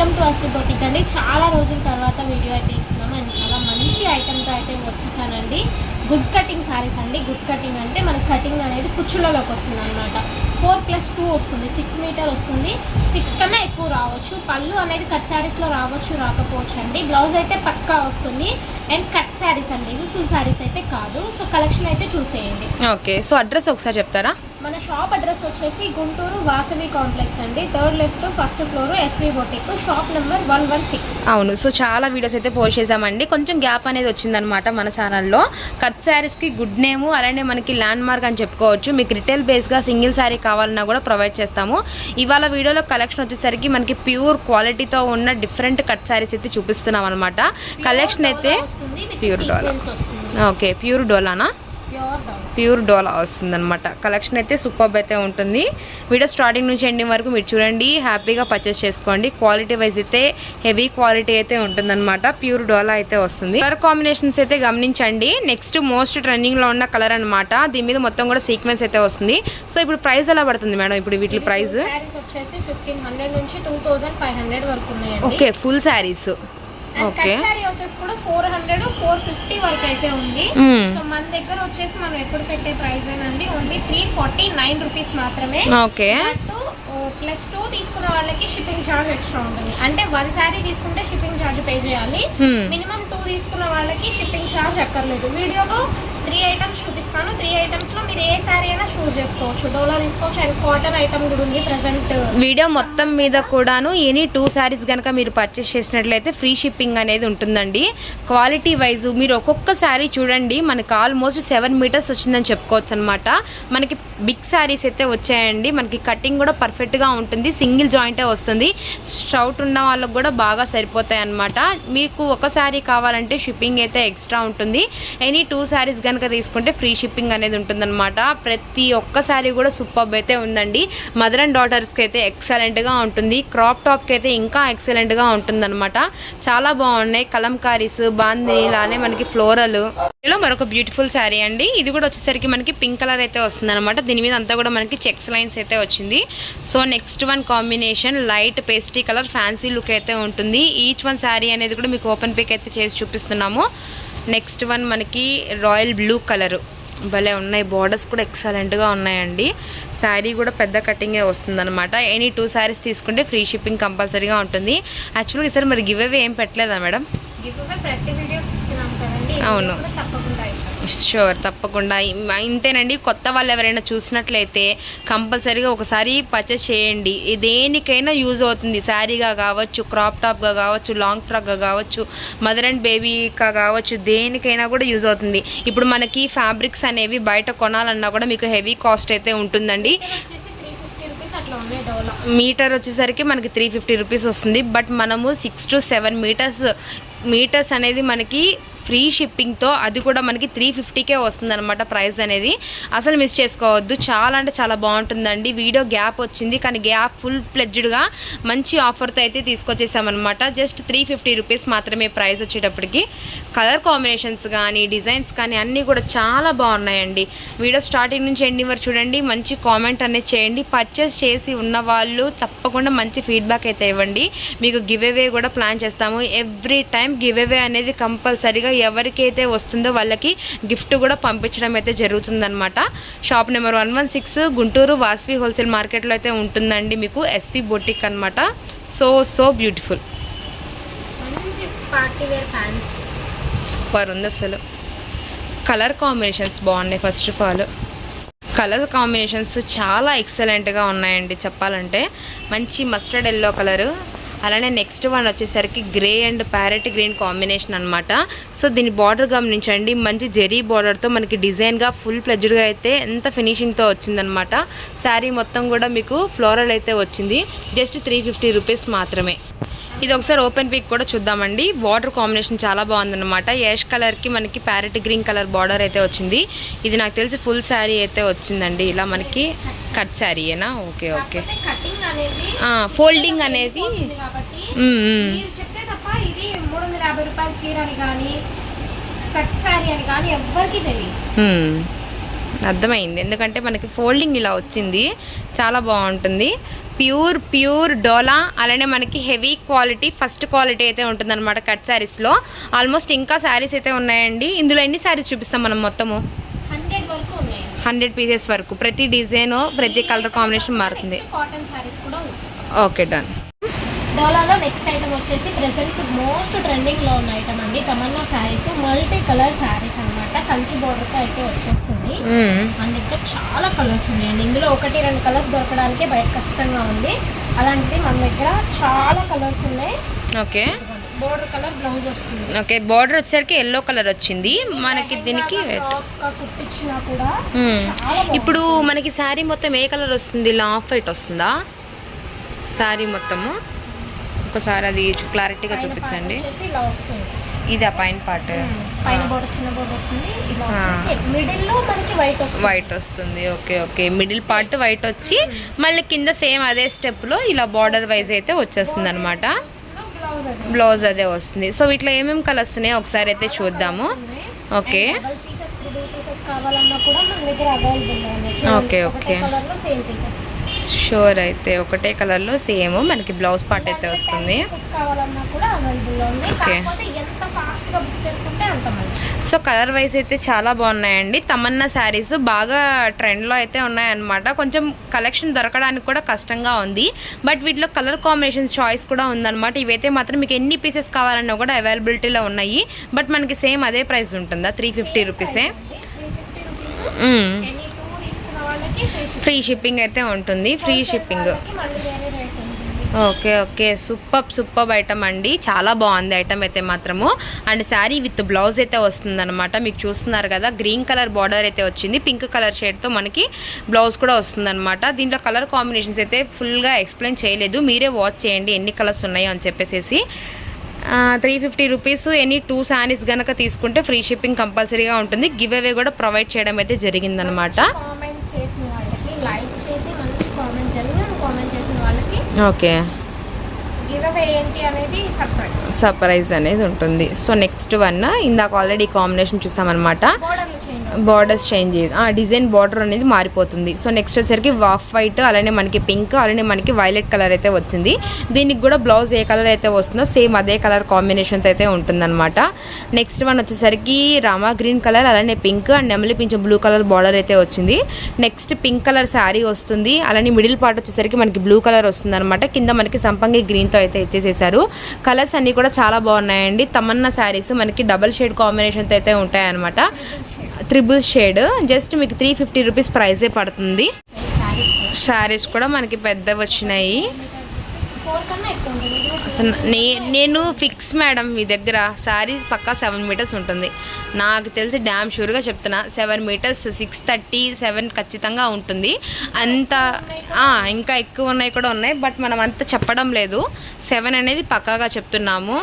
Welcome to అసలు boutique అండి. చాలా రోజుల తర్వాత వీడియో అయితే ఇస్తున్నాము అండ్ చాలా మంచి ఐటెంతో అయితే వచ్చేసానండి. గుడ్ కటింగ్ సారీస్ అండి. గుడ్ కటింగ్ అంటే మనకి కటింగ్ అనేది కుచ్చులలోకి వస్తుంది అనమాట ఫోర్ ప్లస్ టూ వస్తుంది. సిక్స్ మీటర్ వస్తుంది. సిక్స్ కన్నా ఎక్కువ రావచ్చు. పళ్ళు అనేది కట్ శారీస్లో రావచ్చు రాకపోవచ్చు అండి. బ్లౌజ్ అయితే పక్కా వస్తుంది. అండ్ కట్ శారీస్ అండి. ఇవి ఫుల్ శారీస్ అయితే కాదు. సో కలెక్షన్ అయితే చూసేయండి. ఓకే. సో అడ్రస్ ఒకసారి చెప్తారా? మన షాప్ అడ్రస్ వచ్చేసి గుంటూరు వాసవి కాంప్లెక్స్ అండి. Third left first floor SV boutique shop number one one six అవును. సో చాలా వీడియోస్ అయితే పోస్ట్ చేసామండి కొంచెం గ్యాప్ అనేది వచ్చిందనమాట మన ఛానల్లో కట్ శారీస్కి గుడ్ నేము అలానే మనకి ల్యాండ్ మార్క్ అని చెప్పుకోవచ్చు. మీకు రిటైల్ బేస్గా సింగిల్ శారీ కావాలన్నా కూడా ప్రొవైడ్ చేస్తాము. ఇవాళ వీడియోలో కలెక్షన్ వచ్చేసరికి మనకి ప్యూర్ క్వాలిటీతో ఉన్న డిఫరెంట్ కట్ శారీస్ అయితే చూపిస్తున్నాం అనమాట కలెక్షన్ అయితే Pure డోలా. ఓకే ప్యూర్ డోలానా ప్యూర్ డోలా వస్తుందన్నమాట. కలెక్షన్ అయితే సూపర్ అయితే ఉంటుంది. వీడియో స్టార్టింగ్ నుంచి ఎండింగ్ వరకు మీరు చూడండి హ్యాపీగా పర్చేస్ చేసుకోండి. క్వాలిటీ వైజ్ అయితే హెవీ క్వాలిటీ అయితే ఉంటుందన్నమాట. ప్యూర్ డోలా అయితే వస్తుంది. కలర్ కాంబినేషన్స్ అయితే గమనించండి. నెక్స్ట్ మోస్ట్ ట్రెండింగ్లో ఉన్న కలర్ అన్నమాట. దీని మీద మొత్తం కూడా సీక్వెన్స్ అయితే వస్తుంది. సో ఇప్పుడు ప్రైస్ ఎలా పడుతుంది మేడం? ఇప్పుడు వీటి ప్రైస్? వచ్చేసి ఫిఫ్టీన్ హండ్రెడ్ నుంచి టూ థౌసండ్ ఫైవ్ హండ్రెడ్ వరకు ఉన్నాయండి. Okay full saris okay sari వచ్చేసి కూడా ఫోర్ హండ్రెడ్ ఫోర్ ఫిఫ్టీ వరకు అయితే ఉంది. సో మన దగ్గర వచ్చేసి మనం ఎప్పుడు పెట్టే ప్రైస్ అండి only three forty nine rupees మాత్రమే ఓకే ప్లస్ టూ తీసుకున్న వాళ్ళకి షిప్పింగ్ ఛార్జ్ ఎక్స్ట్రా ఉంటుంది. అంటే వన్ శారీ తీసుకుంటే షిప్పింగ్ ఛార్జ్ పే చేయాలి. Hmm. మినిమం టూ తీసుకున్న వాళ్ళకి షిప్పింగ్ ఛార్జ్ అక్కర్లేదు. వీడియోలో త్రీ ఐటమ్స్ చూపిస్తాను. త్రీ ఐటమ్స్లో మీరు ఏ శారీ అయినా చూస్ చేసుకోవచ్చు. డోలా తీసుకోవచ్చు అండ్ కాటన్ ఐటమ్ కూడా ఉంది ప్రెసెంట్ వీడియో మొత్తం మీద కూడాను ఎనీ టూ శారీస్ కనుక మీరు పర్చేస్ చేసినట్లయితే ఫ్రీ షిప్పింగ్ అనేది ఉంటుందండి. క్వాలిటీ వైజ్ మీరు ఒక్కొక్క శారీ చూడండి. మనకి ఆల్మోస్ట్ సెవెన్ మీటర్స్ వచ్చిందని చెప్పుకోవచ్చు అనమాట మనకి బిగ్ శారీస్ అయితే వచ్చాయండి. మనకి కటింగ్ కూడా పర్ఫెక్ట్గా ఉంటుంది. సింగిల్ జాయింటే వస్తుంది. స్ట్రౌట్ ఉన్న వాళ్ళకి కూడా బాగా సరిపోతాయి అనమాట మీకు ఒక శారీ కావాలంటే షిప్పింగ్ అయితే ఎక్స్ట్రా ఉంటుంది. ఎనీ టూ శారీస్ కనుక తీసుకుంటే ఫ్రీ షిప్పింగ్ అనేది ఉంటుందన్నమాట. ప్రతి ఒక్క శారీ కూడా సూపర్బ్ అయితే ఉందండి. మదర్ అండ్ డాటర్స్కి అయితే ఎక్సలెంట్గా ఉంటుంది. క్రాప్ టాప్కి అయితే ఇంకా ఎక్సలెంట్గా ఉంటుందన్నమాట. చాలా బాగున్నాయి. కలంకారీస్ బాందిని ఇలానే మనకి ఫ్లోరల్ ఇలా మరొక బ్యూటిఫుల్ శారీ అండి. ఇది కూడా వచ్చేసరికి మనకి పింక్ కలర్ అయితే వస్తుంది అనమాట దీని మీద అంతా కూడా మనకి చెక్స్ లైన్స్ అయితే వచ్చింది. So next one combination light pastry colour fancy look అయితే ఉంటుంది. ఈచ్ వన్ శారీ అనేది కూడా మీకు ఓపెన్ పిక్ అయితే చేసి చూపిస్తున్నాము. నెక్స్ట్ వన్ మనకి రాయల్ బ్లూ కలర్ భలే ఉన్నాయి. బార్డర్స్ కూడా ఎక్సలెంట్గా ఉన్నాయండి. శారీ కూడా పెద్ద కటింగే వస్తుందన్నమాట. ఎనీ టూ శారీస్ తీసుకుంటే ఫ్రీ షిప్పింగ్ కంపల్సరీగా ఉంటుంది. యాక్చువల్గా ఈసారి మరి గివ్ అవే ఏం పెట్టలేదా మేడం అవును. షూర్ తప్పకుండా. ఇంతేనండి కొత్త వాళ్ళు ఎవరైనా చూసినట్లయితే కంపల్సరీగా ఒకసారి పర్చేస్ చేయండి. దేనికైనా యూజ్ అవుతుంది. శారీగా కావచ్చు క్రాప్ టాప్గా కావచ్చు లాంగ్ ఫ్రాక్గా కావచ్చు మదర్ అండ్ బేబీగా కావచ్చు దేనికైనా కూడా యూజ్ అవుతుంది. ఇప్పుడు మనకి ఫ్యాబ్రిక్స్ అనేవి బయట కొనాలన్నా కూడా మీకు హెవీ కాస్ట్ అయితే ఉంటుందండి. త్రీ రూపీస్ అట్లా మీటర్ వచ్చేసరికి మనకి త్రీ ఫిఫ్టీ రూపీస్ వస్తుంది. బట్ మనము six to seven metres metres అనేది మనకి ఫ్రీ షిప్పింగ్తో అది కూడా మనకి త్రీ ఫిఫ్టీకే వస్తుంది అనమాట ప్రైస్ అనేది. అసలు మిస్ చేసుకోవద్దు. చాలా అంటే చాలా బాగుంటుందండి. వీడియో గ్యాప్ వచ్చింది. కానీ గ్యాప్ ఫుల్ ప్లెడ్జ్డ్గా మంచి ఆఫర్తో అయితే తీసుకొచ్చేసామన్నమాట. జస్ట్ త్రీ ఫిఫ్టీ రూపీస్ మాత్రమే ప్రైస్ వచ్చేటప్పటికి. కలర్ కాంబినేషన్స్ కానీ డిజైన్స్ కానీ అన్నీ కూడా చాలా బాగున్నాయండి. వీడియో స్టార్టింగ్ నుంచి ఎండింగ్ వరకు చూడండి. మంచి కామెంట్ అనేది చేయండి. పర్చేస్ చేసి ఉన్న వాళ్ళు తప్పకుండా మంచి ఫీడ్బ్యాక్ అయితే ఇవ్వండి. మీకు గివ్ అవే కూడా ప్లాన్ చేస్తాము. ఎవ్రీ టైం గివ్ అవే అనేది కంపల్సరీగా ఎవరికైతే వస్తుందో వాళ్ళకి గిఫ్ట్ కూడా పంపించడం అయితే జరుగుతుందన్నమాట. Shop number one one six Guntur Vasavi wholesale మార్కెట్లో అయితే ఉంటుందండి మీకు ఎస్వి బొటిక్ అన్నమాట. So so beautiful. మంచి పార్టీ వేర్ ఫ్యాన్స్. సూపర్ ఉంది అసలు. కలర్ కాంబినేషన్స్ బాగున్నాయి first of all. Colour combinations చాలా ఎక్సలెంట్గా ఉన్నాయండి చెప్పాలంటే. మంచి మస్టర్డ్ ఎల్లో కలరు. అలానే నెక్స్ట్ వన్ వచ్చేసరికి grey and parrot green combination అనమాట సో దీని బార్డర్ గమనించండి. మంచి జెరీ బార్డర్తో మనకి డిజైన్గా ఫుల్ ప్లెజ్డ్గా అయితే ఎంత ఫినిషింగ్తో వచ్చిందనమాట శారీ మొత్తం కూడా మీకు ఫ్లోరల్ అయితే వచ్చింది. జస్ట్ త్రీ ఫిఫ్టీ రూపీస్ మాత్రమే. ఇది ఒకసారి ఓపెన్ పిక్ కూడా చూద్దామండి. బార్డర్ కాంబినేషన్ చాలా బాగుందన్నమాట. యాష్ కలర్కి మనకి ప్యారెట్ గ్రీన్ కలర్ బార్డర్ అయితే వచ్చింది. ఇది నాకు తెలిసి ఫుల్ శారీ అయితే వచ్చిందండి. ఇలా మనకి కట్ శారీయేనా ఓకే ఓకే ఫోల్డింగ్ అనేది. అర్థమైంది. ఎందుకంటే మనకి ఫోల్డింగ్ ఇలా వచ్చింది. చాలా బాగుంటుంది. ప్యూర్ ప్యూర్ డోలా అలానే మనకి హెవీ క్వాలిటీ ఫస్ట్ క్వాలిటీ అయితే ఉంటుందన్నమాట కట్ శారీస్లో. ఆల్మోస్ట్ ఇంకా శారీస్ అయితే ఉన్నాయండి. ఇందులో ఎన్ని శారీస్ చూపిస్తాం మనం మొత్తము? హండ్రెడ్ పీసెస్ వరకు. ప్రతి డిజైన్ ప్రతి కలర్ కాంబినేషన్ మారుతుంది. కాటన్ సారీస్ కూడా ఉన్నాయి ఓకే డన్. డోలాలో నెక్స్ట్ ఐటమ్ వచ్చేసి ప్రెసెంట్ మోస్ట్ ట్రెండింగ్లో ఉన్న ఐటమ్ అండి. తమన్నా శారీస్ మల్టీ కలర్ శారీస్ అన్నమాట కంచి border తో అయితే వచ్చేస్తుంది. మన దగ్గర చాలా కలర్స్ ఉన్నాయండి. ఇందులో ఒకటి రెండు కలర్స్ దొరకడానికే బయట కష్టంగా ఉంది. అలాంటిది మన దగ్గర చాలా కలర్స్ ఉన్నాయి. ఓకే. బోర్డర్ కలర్ బ్లౌజ్ వస్తుంది. ఓకే బార్డర్ వచ్చేసరికి ఎల్లో కలర్ వచ్చింది. మనకి దీనికి కుట్టించినా కూడా. ఇప్పుడు మనకి శారీ మొత్తం ఏ కలర్ వస్తుంది? ఇలా ఆఫ్ వైట్ వస్తుందా? శారీ మొత్తము? ఒకసారి అది క్లారిటీగా చూపించండి. ఇలా వస్తుంది. ఇది ఆ పైన పార్ట్. పైన బోర్డర్ చిన్న బోర్డర్ వస్తుంది. ఇలా ఆ. మిడిల్లో మనకి వైట్ వస్తుంది. వైట్ వస్తుంది. Okay okay middle part white వచ్చి మళ్ళీ కింద సేమ్ అదే స్టెప్లో ఇలా బార్డర్ వైజ్ అయితే వచ్చేస్తుంది అనమాట బ్లౌజ్ అది వస్తుంది. సో ఇట్లా ఏమేమి కలర్స్ ఉన్నాయో ఒకసారి అయితే చూద్దాము. Okay okay, okay. షూర్ అయితే ఒకటే కలర్లో సేమ్ మనకి బ్లౌజ్ పార్ట్ అయితే వస్తుంది. ఓకే. సో కలర్ వైజ్ అయితే చాలా బాగున్నాయండి. తమన్నా శారీస్ బాగా ట్రెండ్లో అయితే ఉన్నాయన్నమాట. కొంచెం కలెక్షన్ దొరకడానికి కూడా కష్టంగా ఉంది. బట్ వీటిలో కలర్ కాంబినేషన్స్ చాయిస్ కూడా ఉందన్నమాట. ఇవైతే మాత్రం మీకు ఎన్ని పీసెస్ కావాలన్నా కూడా అవైలబిలిటీలో ఉన్నాయి. బట్ మనకి సేమ్ అదే ప్రైస్ ఉంటుందా? త్రీ ఫిఫ్టీ రూపీసే three fifty rupees any two తీసుకున్న వాళ్ళకి ఫ్రీ షిప్పింగ్ అయితే ఉంటుంది. Free shipping okay okay super super item అండి. చాలా బాగుంది ఐటమ్ అయితే మాత్రము. అండ్ శారీ విత్ బ్లౌజ్ అయితే వస్తుందన్నమాట. మీకు చూస్తున్నారు కదా గ్రీన్ కలర్ బార్డర్ అయితే వచ్చింది. పింక్ కలర్ షేడ్తో మనకి బ్లౌజ్ కూడా వస్తుందన్నమాట. దీంట్లో కలర్ కాంబినేషన్స్ అయితే ఫుల్గా ఎక్స్ప్లెయిన్ చేయలేదు. మీరే వాచ్ చేయండి ఎన్ని కలర్స్ ఉన్నాయో అని చెప్పేసి three fifty rupees any two saris కనుక తీసుకుంటే ఫ్రీ షిప్పింగ్ కంపల్సరీగా ఉంటుంది. గివ్ అవే కూడా ప్రొవైడ్ చేయడం అయితే జరిగిందనమాట ఓకే. సర్ప్రైజ్. అనేది ఉంటుంది. సో నెక్స్ట్ వన్ ఇందాక ఆల్రెడీ కాంబినేషన్ చూసామన్నమాట. బార్డర్స్ చేంజ్ ఆ డిజైన్ బార్డర్ అనేది మారిపోతుంది. సో నెక్స్ట్ వచ్చేసరికి వాఫ్ వైట్ అలానే మనకి పింక్ అలానే మనకి వైలెట్ కలర్ అయితే వచ్చింది. దీనికి కూడా బ్లౌజ్ ఏ కలర్ అయితే వస్తుందో సేమ్ అదే కలర్ కాంబినేషన్తో అయితే ఉంటుందన్నమాట. నెక్స్ట్ వన్ వచ్చేసరికి రామా గ్రీన్ కలర్ అలానే పింక్ అండ్ నెమలి పింఛం బ్లూ కలర్ బార్డర్ అయితే వచ్చింది. నెక్స్ట్ పింక్ కలర్ శారీ వస్తుంది. అలానే మిడిల్ పార్ట్ వచ్చేసరికి మనకి బ్లూ కలర్ వస్తుంది అనమాట కింద మనకి సంపంగి గ్రీన్తో అయితే ఇచ్చేసేసారు. కలర్స్ అన్నీ కూడా చాలా బాగున్నాయండి. తమన్నా శారీస్ మనకి డబల్ షేడ్ కాంబినేషన్తో అయితే ఉంటాయన్నమాట. త్రిబుల్ షేడ్ జస్ట్ మీకు త్రీ ఫిఫ్టీ రూపీస్ ప్రైజే పడుతుంది. శారీస్ కూడా మనకి పెద్దవి వచ్చినాయి. అసలు నే నేను ఫిక్స్ మేడం మీ దగ్గర శారీ పక్కా సెవెన్ మీటర్స్ ఉంటుంది. నాకు తెలిసి డ్యామ్ షూర్గా చెప్తున్నా seven metres six thirty seven ఖచ్చితంగా ఉంటుంది. అంత ఇంకా ఎక్కువ ఉన్నాయి కూడా ఉన్నాయి బట్ మనం అంత చెప్పడం లేదు. సెవెన్ అనేది పక్కాగా చెప్తున్నాము.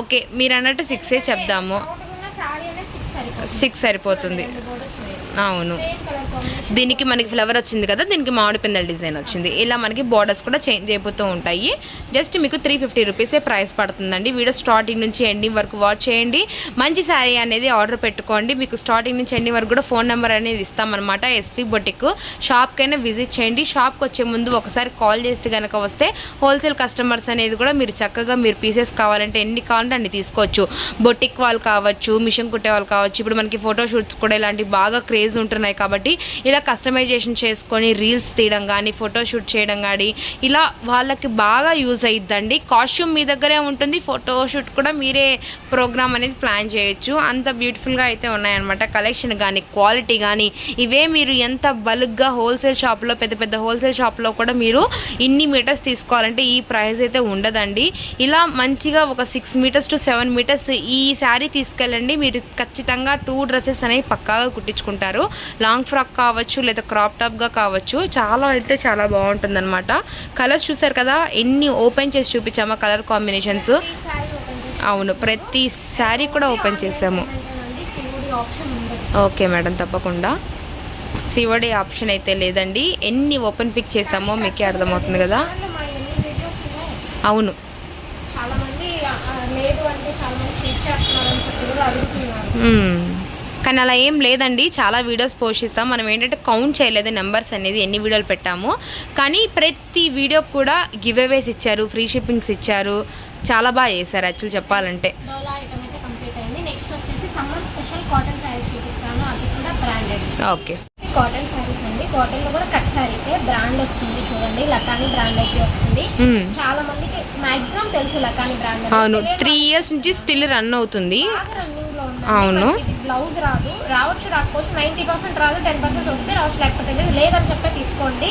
ఓకే మీరు అన్నట్టు సిక్సే చెప్దాము షార్ట్ ఉన్న శారీ అనేది సిక్స్ సరిపోతుంది. అవును. దీనికి మనకి ఫ్లవర్ వచ్చింది కదా దీనికి మామిడి పిందెల డిజైన్ వచ్చింది. ఇలా మనకి బార్డర్స్ కూడా చేంజ్ అయిపోతూ ఉంటాయి. జస్ట్ మీకు త్రీ ఫిఫ్టీ రూపీసే ప్రైస్ పడుతుందండి. వీడియో స్టార్టింగ్ నుంచి ఎండింగ్ వరకు వాచ్ చేయండి. మంచి శారీ అనేది ఆర్డర్ పెట్టుకోండి. మీకు స్టార్టింగ్ నుంచి ఎండింగ్ వరకు కూడా ఫోన్ నెంబర్ అనేది ఇస్తామన్నమాట. ఎస్వి బొటిక్ షాప్కైనా విజిట్ చేయండి. షాప్కి వచ్చే ముందు ఒకసారి కాల్ చేస్తే కనుక వస్తే హోల్సేల్ కస్టమర్స్ అనేది కూడా మీరు చక్కగా మీరు పీసెస్ కావాలంటే ఎన్ని కావాలంటే అన్ని తీసుకోవచ్చు. బొటిక్ వాళ్ళు కావచ్చు మిషన్ కుట్టే వాళ్ళు కావచ్చు. ఇప్పుడు మనకి ఫోటో షూట్స్ కూడా ఇలాంటి బాగా క్రేజ్ ఉంటున్నాయి కాబట్టి ఇలా కస్టమైజేషన్ చేసుకొని రీల్స్ తీయడం కానీ ఫోటోషూట్ చేయడం కానీ ఇలా వాళ్ళకి బాగా యూజ్ అయ్యిద్దండి కాస్ట్యూమ్ మీ దగ్గరే ఉంటుంది ఫోటోషూట్ కూడా మీరే ప్రోగ్రామ్ అనేది ప్లాన్ చేయొచ్చు. అంత బ్యూటిఫుల్గా అయితే ఉన్నాయన్నమాట కలెక్షన్ కానీ క్వాలిటీ కానీ ఇవే మీరు ఎంత బల్క్గా హోల్సేల్ షాప్లో పెద్ద పెద్ద హోల్సేల్ షాప్లో కూడా మీరు ఇన్ని మీటర్స్ తీసుకోవాలంటే ఈ ప్రైస్ అయితే ఉండదండి. ఇలా మంచిగా ఒక six metres to seven metres ఈ శారీ తీసుకెళ్ళండి. మీరు ఖచ్చితంగా టూ డ్రెస్సెస్ అనేవి పక్కాగా కుట్టించుకుంటారు. లాంగ్ ఫ్రాక్ కావచ్చు లేదా క్రాప్ టాప్గా కావచ్చు చాలా అయితే చాలా బాగుంటుంది అనమాట కలర్స్ చూసారు కదా ఎన్ని ఓపెన్ చేసి చూపించామా కలర్ కాంబినేషన్స్ అవును ప్రతి శారీ కూడా ఓపెన్ చేసాము. ఓకే మేడం తప్పకుండా. సివడి ఆప్షన్ అయితే లేదండి. ఎన్ని ఓపెన్ పిక్ చేసామో మీకే అర్థమవుతుంది కదా. అవును. చాలా మంది ఆ, లేదు అంటే చాలా మంది చీట్ చేస్తున్నారని చెప్పి కూడా అడుగుతున్నారు. మ్మ్. కానీ అలా ఏం లేదండి. చాలా వీడియోస్ పోస్ట్ చేస్తాం. మనం ఏంటంటే కౌంట్ చేయలేదు నెంబర్స్ అనేది ఎన్ని వీడియోలు పెట్టాము. కానీ ప్రతి వీడియోకి కూడా గివ్ అవేస్ ఇచ్చారు. ఫ్రీ షిప్పింగ్స్ ఇచ్చారు. చాలా బాగా చేశారు యాక్చువల్ చెప్పాలంటే. డోలా ఐటమ్ అయితే కంప్లీట్ అయింది. నెక్స్ట్ వచ్చేసి సమ్మర్ స్పెషల్ కాటన్ శారీస్ చూపిస్తాను. అది కూడా బ్రాండెడ్ ఓకే. కాటన్ శారీస్ అండి. కాటన్లో కూడా కట్ శారీసే బ్రాండ్ వస్తుంది చూడండి. లకాని బ్రాండ్ అయితే వస్తుంది. చాలా మందికి మాక్సిమం తెలుసు లకాని బ్రాండ్ అవును. త్రీ ఇయర్స్ నుంచి స్టిల్ రన్ అవుతుంది. రన్నింగ్ అవును. బ్లౌజ్ రాదు. రావచ్చు రాకపోవచ్చు. నైన్టీ పర్సెంట్ రాదు టెన్ పర్సెంట్ వస్తే రావచ్చు. లేకపోతే లేదు. లేదని చెప్పే తీసుకోండి.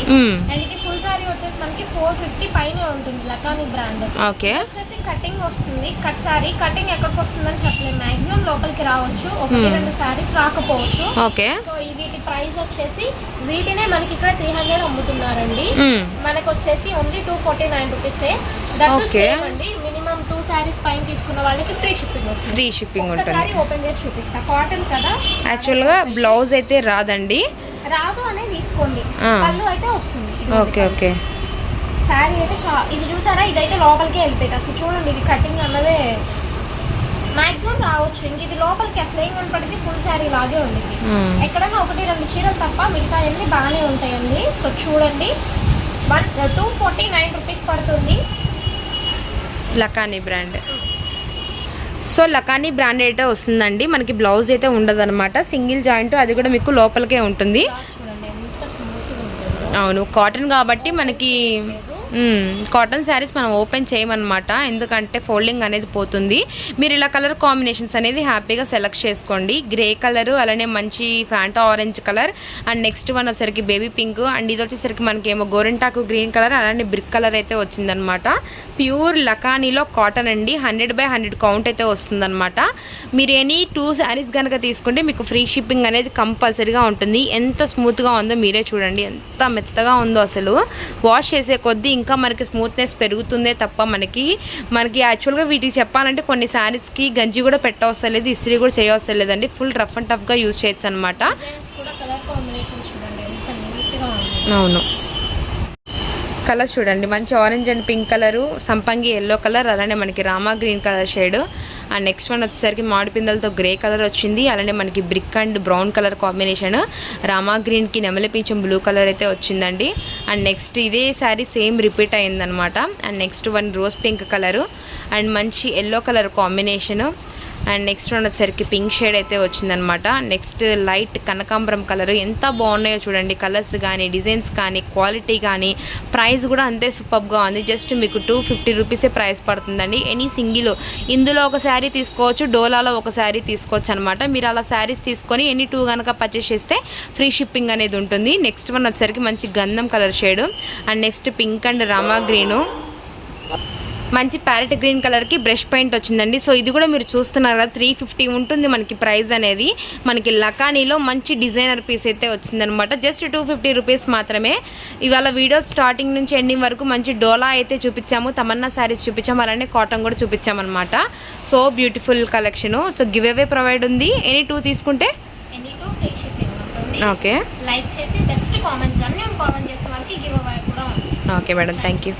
అండ్ ఇది ఫుల్ సారీ వచ్చేసి మనకి ఫోర్ ఫిఫ్టీ పైనే ఉంటుంది లకాని బ్రాండ్ ఓకే. వచ్చేసి కటింగ్ వస్తుంది. Cut sorry. కటింగ్ ఎక్కడికి వస్తుందని చెప్పలేము. మాక్సిమం లోపలికి రావచ్చు. ఒకటి. రెండు సారీస్ రాకపోవచ్చు. ఓకే. సో వీటి ప్రైస్ వచ్చేసి వీటినే మనకి ఇక్కడ త్రీ హండ్రెడ్ అమ్ముతున్నారండి. మ్మ్. మనకు వచ్చేసి ఓన్లీ టూ ఫార్టీ నైన్ రూపీసే దట్. సేమ్ అండి. మినిమం టూ సారీస్ పైన తీసుకున్న వాళ్ళకి ఫ్రీ షిప్పింగ్ వస్తుంది. ఫ్రీ షిప్పింగ్ ఉంటుంది. ఓపెన్ చేసి చూపిస్తా. కాటన్ కదా? యాక్చువల్గా బ్లౌజ్ అయితే రాదండి. రాదు అనే తీసుకోండి. పళ్ళు అయితే వస్తుంది. ఓకే ఓకే శారీ అయితే ఇది చూసారా? ఇదైతే లోపలికి వెళ్ళిపోయింది అసలు చూడండి ఇది కటింగ్ అన్నదే. మాక్సిమం రావచ్చు. ఇంక ఇది లోపలికి అసలు ఏం కనపడింది ఫుల్ శారీ లాగే ఉండింది మ్మ్. ఎక్కడైనా ఒకటి రెండు చీరలు తప్ప మిగతా అన్ని బాగానే ఉంటాయండి. సో చూడండి. One two forty nine rupees పడుతుంది. Lakhani brand. So Lakhani brand అయితే వస్తుందండి. మనకి బ్లౌజ్ అయితే ఉండదన్నమాట. సింగిల్ జాయింట్ అది కూడా మీకు లోపలికే ఉంటుంది. అవును కాటన్ కాబట్టి మనకి కాటన్ శారీస్ మనం ఓపెన్ చేయమన్నమాట. ఎందుకంటే ఫోల్డింగ్ అనేది పోతుంది. మీరు ఇలా కలర్ కాంబినేషన్స్ అనేది హ్యాపీగా సెలెక్ట్ చేసుకోండి. గ్రే కలర్ అలానే మంచి Fanta orange colour and next one వచ్చేసరికి బేబీ పింక్ అండ్ ఇది వచ్చేసరికి మనకేమో గోరింటాకు గ్రీన్ కలర్ అలానే బ్రిక్ కలర్ అయితే వచ్చిందనమాట ప్యూర్ లకానీలో కాటన్ అండి. హండ్రెడ్ బై హండ్రెడ్ కౌంట్ అయితే వస్తుందన్నమాట. మీరు ఎనీ టూ శారీస్ కనుక తీసుకుంటే మీకు ఫ్రీ షిప్పింగ్ అనేది కంపల్సరీగా ఉంటుంది. ఎంత స్మూత్గా ఉందో మీరే చూడండి. ఎంత మెత్తగా ఉందో అసలు. వాష్ చేసే కొద్దీ ఇంకా మనకి స్మూత్నెస్ పెరుగుతుందే తప్ప మనకి మనకి యాక్చువల్గా వీటికి చెప్పాలంటే కొన్ని శారీస్కి గంజి కూడా పెట్టవసలేదు ఇస్త్రీ కూడా చేయవసలేదండి ఫుల్ రఫ్ అండ్ టఫ్గా యూజ్ చేయొచ్చు అనమాట డిజైన్స్ కూడా కలర్ కాంబినేషన్స్ చూడండి ఎంత నీట్గా ఉంది అవును కలర్స్ చూడండి. మంచి ఆరెంజ్ అండ్ పింక్ కలరు సంపంగి ఎల్లో కలర్ అలానే మనకి Rama green colour shade and next one వచ్చేసరికి మామిడి పిందలతో గ్రే కలర్ వచ్చింది. అలానే మనకి brick and brown colour combination Rama గ్రీన్కి నెమలి పీచం బ్లూ కలర్ అయితే వచ్చిందండి. అండ్ నెక్స్ట్ ఇదే శారీ సేమ్ రిపీట్ అయిందనమాట and next one rose pink colour and మంచి yellow colour combination and next one వచ్చేసరికి పింక్ షేడ్ అయితే వచ్చిందనమాట. నెక్స్ట్ లైట్ కనకాంబరం కలర్ ఎంత బాగున్నాయో చూడండి. కలర్స్ కానీ డిజైన్స్ కానీ క్వాలిటీ కానీ ప్రైస్ కూడా అంతే సూపర్గా ఉంది. జస్ట్ మీకు టూ ఫిఫ్టీ రూపీసే ప్రైస్ పడుతుందండి. ఎనీ సింగిల్ ఇందులో ఒక శారీ తీసుకోవచ్చు డోలాలో ఒక శారీ తీసుకోవచ్చు అనమాట మీరు అలా శారీస్ తీసుకొని ఎనీ టూ కనుక పర్చేస్ చేస్తే ఫ్రీ షిప్పింగ్ అనేది ఉంటుంది. నెక్స్ట్ వన్ వచ్చేసరికి మంచి గంధం colour shade and next pink and Rama green మంచి ప్యారెట్ గ్రీన్ కలర్కి బ్రష్ పెయింట్ వచ్చిందండి. సో ఇది కూడా మీరు చూస్తున్నారు కదా త్రీ ఫిఫ్టీ ఉంటుంది మనకి ప్రైస్ అనేది. మనకి లకానీలో మంచి డిజైనర్ పీస్ అయితే వచ్చిందనమాట. జస్ట్ టూ ఫిఫ్టీ రూపీస్ మాత్రమే. ఇవాళ వీడియో స్టార్టింగ్ నుంచి ఎండింగ్ వరకు మంచి డోలా అయితే చూపించాము. తమన్నా శారీస్ చూపించాము. అలానే కాటన్ కూడా చూపించామన్నమాట so beautiful collection. So give away provide ఉంది. ఎనీ టూ తీసుకుంటే? ఓకే. లైక్ చేసి బెస్ట్ కామెంట్ జన్యున్ కామెంట్ చేసిన వాళ్ళకి గివ్ అవే కూడా ఉంది. Okay madam. Thank you